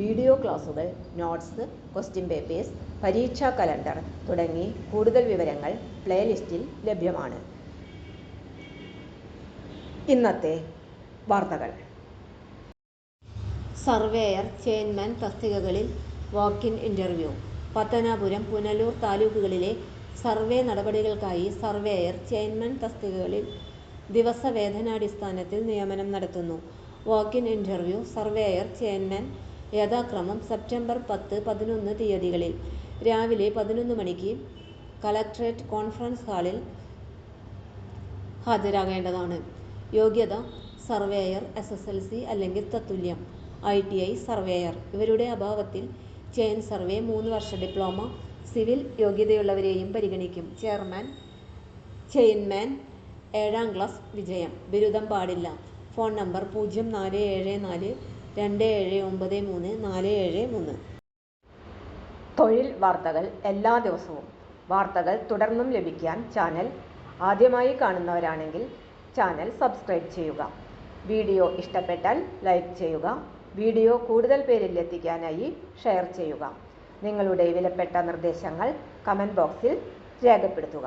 Video ക്ലാസുകൾ notes question papers പരീക്ഷാ calendar തുടങ്ങി കൂടുതൽ വിവരങ്ങൾ പ്ലേലിസ്റ്റിൽ ലഭ്യമാണ്. ഇന്നത്തെ വാർത്തകൾ. Surveyor chairman തസ്തികകളിൽ walk in interview Pathanapuram Punalur താലൂക്കുകളിലെ survey നടപടികൾക്കായി സർവേയർ ചെയർമാൻ തസ്തികകളിൽ ദിവസവേതനാടിസ്ഥാനത്തിൽ നിയമനം നടത്തുന്നു. Walk in interview surveyor chairman യഥാക്രമം സെപ്റ്റംബർ പത്ത് പതിനൊന്ന് തീയതികളിൽ രാവിലെ പതിനൊന്ന് മണിക്ക് കളക്ട്രേറ്റ് കോൺഫറൻസ് ഹാളിൽ ഹാജരാകേണ്ടതാണ്. യോഗ്യത surveyor S S L C അല്ലെങ്കിൽ തത്തുല്യം ഐ ടി ഐ സർവേയർ. ഇവരുടെ അഭാവത്തിൽ ചെയിൻ സർവേ മൂന്ന് വർഷ ഡിപ്ലോമ സിവിൽ യോഗ്യതയുള്ളവരെയും പരിഗണിക്കും. ചെയർമാൻ ചെയിൻമാൻ ഏഴാം ക്ലാസ് വിജയം. ബിരുദം പാടില്ല. ഫോൺ നമ്പർ പൂജ്യം നാല് ഏഴ് നാല് രണ്ട് ഏഴ് ഒമ്പത് മൂന്ന് നാല് ഏഴ് മൂന്ന്. തൊഴിൽ വാർത്തകൾ എല്ലാ ദിവസവും. വാർത്തകൾ തുടർന്നും ലഭിക്കാൻ ചാനൽ ആദ്യമായി കാണുന്നവരാണെങ്കിൽ ചാനൽ സബ്സ്ക്രൈബ് ചെയ്യുക. വീഡിയോ ഇഷ്ടപ്പെട്ടാൽ ലൈക്ക് ചെയ്യുക. വീഡിയോ കൂടുതൽ പേരിൽ എത്തിക്കാനായി ഷെയർ ചെയ്യുക. നിങ്ങളുടെ വിലപ്പെട്ട നിർദ്ദേശങ്ങൾ കമന്റ് ബോക്സിൽ രേഖപ്പെടുത്തുക.